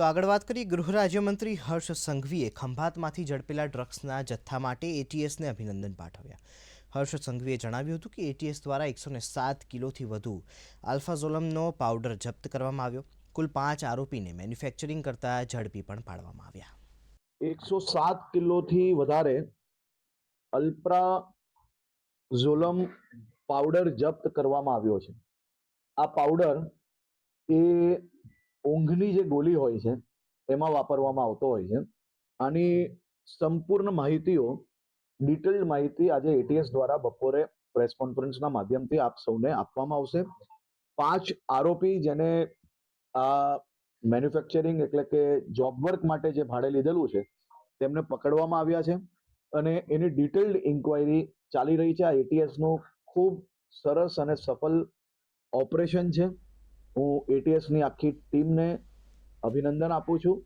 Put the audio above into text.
તો આગળ વાત કરીએ, ગૃહ રાજ્યમંત્રી હર્ષ સંઘવીએ ખંભાતમાંથી ઝડપેલા ડ્રગ્સના જથ્થા માટે એટીએસને અભિનંદન પાઠવ્યા. હર્ષ સંઘવીએ જણાવ્યું હતું કે એટીએસ દ્વારા એકસો ને સાત કિલોથી વધુ આલ્ફાઝોલમનો પાવડર જપ્ત કરવામાં આવ્યો. કુલ પાંચ આરોપીને મેન્યુફેક્ચરિંગ કરતા ઝડપી પણ પાડવામાં આવ્યા. એકસો સાત કિલોથી વધારે અલ્પ્રા ઝોલમ પાવડર જપ્ત કરવામાં આવ્યો છે. આ પાવડર એ ઊંઘની જે ગોલી હોય છે, એમાં વાપરવામાં આવતો હોય છે. આની સંપૂર્ણ માહિતીઓ, ડિટેલ્ડ માહિતી આજે એટીએસ દ્વારા બપોરે પ્રેસ કોન્ફરન્સના માધ્યમથી આપ સૌને આપવામાં આવશે. પાંચ આરોપી જેને આ મેન્યુફેક્ચરિંગ એટલે કે જોબ વર્ક માટે જે ભાડે લીધેલું છે, તેમને પકડવામાં આવ્યા છે અને એની ડિટેલ્ડ ઇન્ક્વાયરી ચાલી રહી છે. આ એટીએસનું ખૂબ સરસ અને સફળ ઓપરેશન છે. હું એટીએસની આખી ટીમને અભિનંદન આપું છું.